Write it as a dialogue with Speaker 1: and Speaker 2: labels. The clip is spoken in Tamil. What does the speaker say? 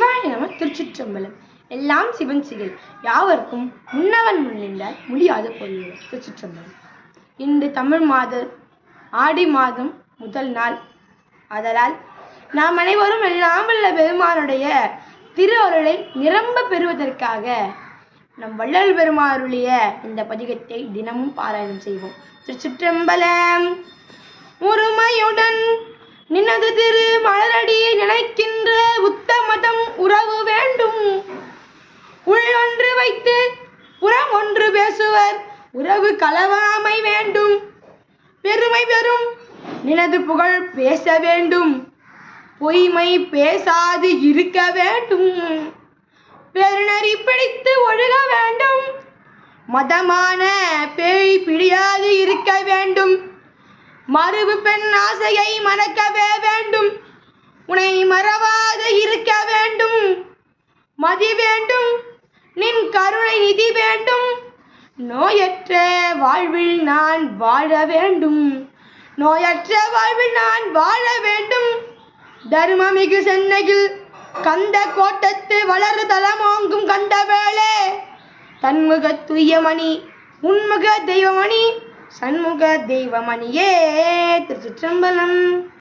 Speaker 1: சிவாய நம திருச்சிற்றம்பலம். எல்லாம் சிவன் சிகள் யாவர்க்கும் முன்னவன் முன்னின்ற முடியாத பொருள் திருச்சிற்றம்பலம். இன்று தமிழ் மாத ஆடி மாதம் முதல் நாள். ஆதலால் நாம் அனைவரும் எல்லாம் வல்ல பெருமானுடைய திரு அருளை நிரம்ப பெறுவதற்காக நம் வள்ளல் பெருமாருடைய இந்த பதிகத்தை தினமும் பாராயணம் செய்வோம். திருச்சிற்றம்பலம் உரிமையுடன் நினது திரு மலரடி நினைக்கின்ற உறவு வேண்டும் உள்ளொன்று வைத்து புறம் ஒன்று பேசுவர். உறவு கலவாமை வேண்டும். பெருமை பெறும் நினது புகழ் பேச வேண்டும். பொய்மை பேசாது இருக்க வேண்டும். பெருநறி பிடித்து ஒழுக வேண்டும். மதமான பேய் பிடியாது இருக்க வேண்டும். மறுவு பெண் ஆசையை மறக்கவே வேண்டும். உனை மறவாது இருக்க வேண்டும். மதி வேண்டும். நின் கருணை நிதி வேண்டும். நோயற்ற வாழ்வில் நான் வாழ வேண்டும். நோயற்ற வாழ்வில் நான் வாழ வேண்டும். தர்மமிகு சென்னையில் கந்த கோட்டத்து வளரு தலமோங்கும் கண்ட வேளே தன்முக துய்யமணி உன்முக தெய்வமணி சண்முக தெய்வமணியே திருச்சிற்றம்பலம்.